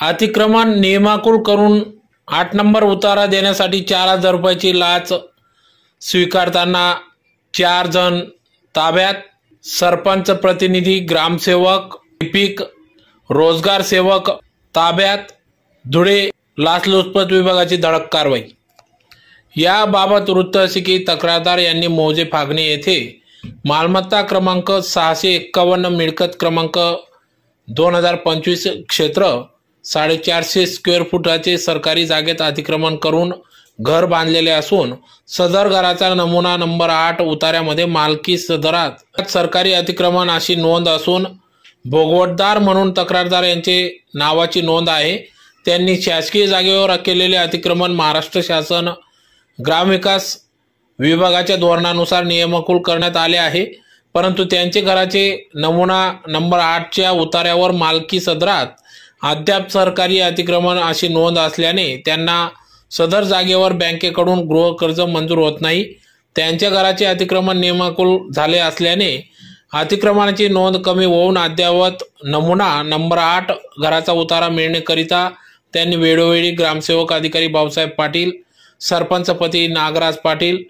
अतिक्रमण नियमाकुल करून आठ नंबर उतारा देण्यासाठी चार हजार रुपयाची लाच स्वीकारताना चार जण ताब्यात. सरपंच प्रतिनिधी ग्रामसेवक लिपिक रोजगार सेवक ताब्यात. धुळे लाचलुचपत विभागाची धडक कारवाई. याबाबत वृत्त असे की तक्रारदार यांनी मोजे फागणे येथे मालमत्ता क्रमांक सहाशे एक्कावन्न मिळकत क्रमांक दोन हजार पंचवीस क्षेत्र साडेचारशे स्क्वेअर फुटाचे सरकारी जागेत अतिक्रमण करून घर बांधलेले असून सदर घराचा नमुना नंबर आठ उतार्यामध्ये मालकी सदरात. सरकारी अतिक्रमण अशी नोंद असून भोगवटदार म्हणून तक्रारदार यांचे नावाची नोंद आहे. त्यांनी शासकीय जागेवर केलेले अतिक्रमण महाराष्ट्र शासन ग्रामविकास विभागाच्या धोरणानुसार नियमकूल करण्यात आले आहे. परंतु त्यांचे घराचे नमुना नंबर आठच्या उतार्यावर मालकी सदरात अद्याप सरकारी अतिक्रमण अशी नोंद असल्याने त्यांना सदर जागेवर बँकेकडून गृहकर्ज मंजूर होत नाही. त्यांच्या घराचे अतिक्रमण नियमाकुल झाले असल्याने अतिक्रमणाची नोंद कमी होऊन अद्यावत नमुना नंबर आठ घराचा उतारा मिळण्याकरिता त्यांनी वेळोवेळी ग्रामसेवक अधिकारी बाबासाहेब पाटील सरपंचपती नागराज पाटील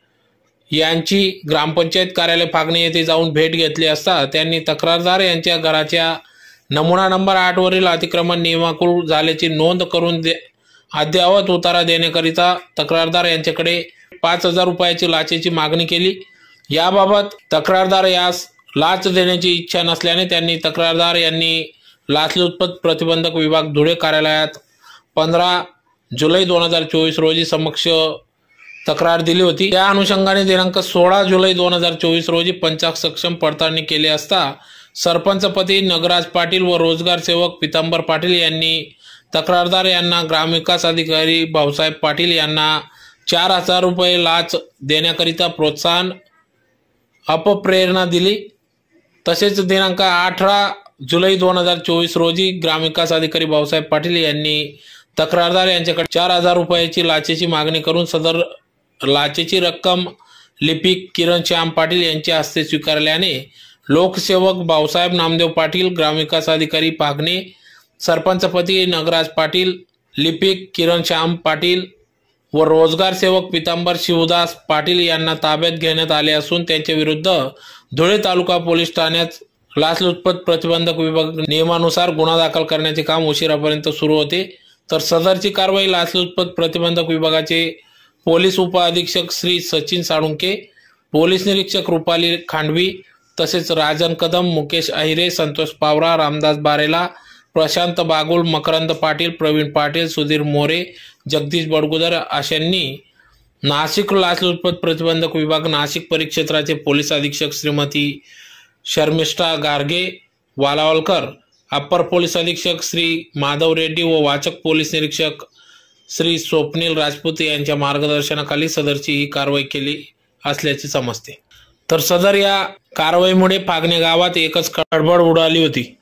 यांची ग्रामपंचायत कार्यालय फागणे येथे जाऊन भेट घेतली असता त्यांनी तक्रारदार यांच्या घराच्या नमुना नंबर आठवरील अतिक्रमण नियमाकुल झाल्याची नोंद करून दे अद्ययावत उतारा देण्याकरिता तक्रारदार यांच्याकडे पाच हजार रुपयाची लाचेची मागणी केली. याबाबत तक्रारदार यास लाच देण्याची इच्छा नसल्याने त्यांनी तक्रारदार यांनी लाचलुचपत प्रतिबंधक विभाग धुळे कार्यालयात पंधरा जुलै दोन हजार चोवीस रोजी समक्ष तक्रार दिली होती. त्या अनुषंगाने दिनांक सोळा जुलै दोन हजार चोवीस रोजी पंचाक सक्षम पडताळणी केली असता सरपंचपती नगराज पाटील व रोजगार सेवक पितांबर पाटील यांनी तक्रारदार यांना ग्रामविकास अधिकारी भाऊसाहेब पाटील यांना चार हजार रुपये लाच देण्याकरिता प्रोत्साहन अपप्रेरणा दिली. तसेच दिनांक अठरा जुलै दोन हजार चोवीस रोजी ग्रामविकास अधिकारी भाऊसाहेब पाटील यांनी तक्रारदार यांच्याकडे चार हजार रुपयाची लाचेची मागणी करून सदर लाचेची रक्कम लिपिक किरण श्याम पाटील यांच्या हस्ते स्वीकारल्याने लोकसेवक भाऊसाहेब नामदेव पाटील ग्रामविकास अधिकारी पागणे सरपंचपती नगराज पाटील लिपिक किरण श्याम पाटील व रोजगार सेवक पितांबर शिवदास पाटील यांना ताब्यात घेण्यात आले असून त्यांच्या विरुद्ध धुळे तालुका पोलीस ठाण्यात लाचलुचपत प्रतिबंधक विभाग नियमानुसार गुन्हा दाखल करण्याचे काम उशिरापर्यंत सुरू होते. तर सदरची कारवाई लाचलुचपत प्रतिबंधक विभागाचे पोलीस उपअधीक्षक श्री सचिन साळुंके पोलीस निरीक्षक रुपाली खांडवी तसेच राजन कदम मुकेश अहिरे संतोष पावरा रामदास बारेला प्रशांत बागुल मकरंद पाटील प्रवीण पाटील सुधीर मोरे जगदीश बडगुदर अशांनी नाशिक लाचलुचपत प्रतिबंधक विभाग नाशिक परिक्षेत्राचे पोलीस अधीक्षक श्रीमती शर्मिष्ठा गार्गे वालावलकर अप्पर पोलीस अधीक्षक श्री माधव रेड्डी व वाचक पोलीस निरीक्षक श्री स्वप्नील राजपूत यांच्या मार्गदर्शनाखाली सदरची ही कारवाई केली असल्याचे समजते. तर सदर या कारवाईमुळे फागणे गावात एकच खडबड उडाली होती.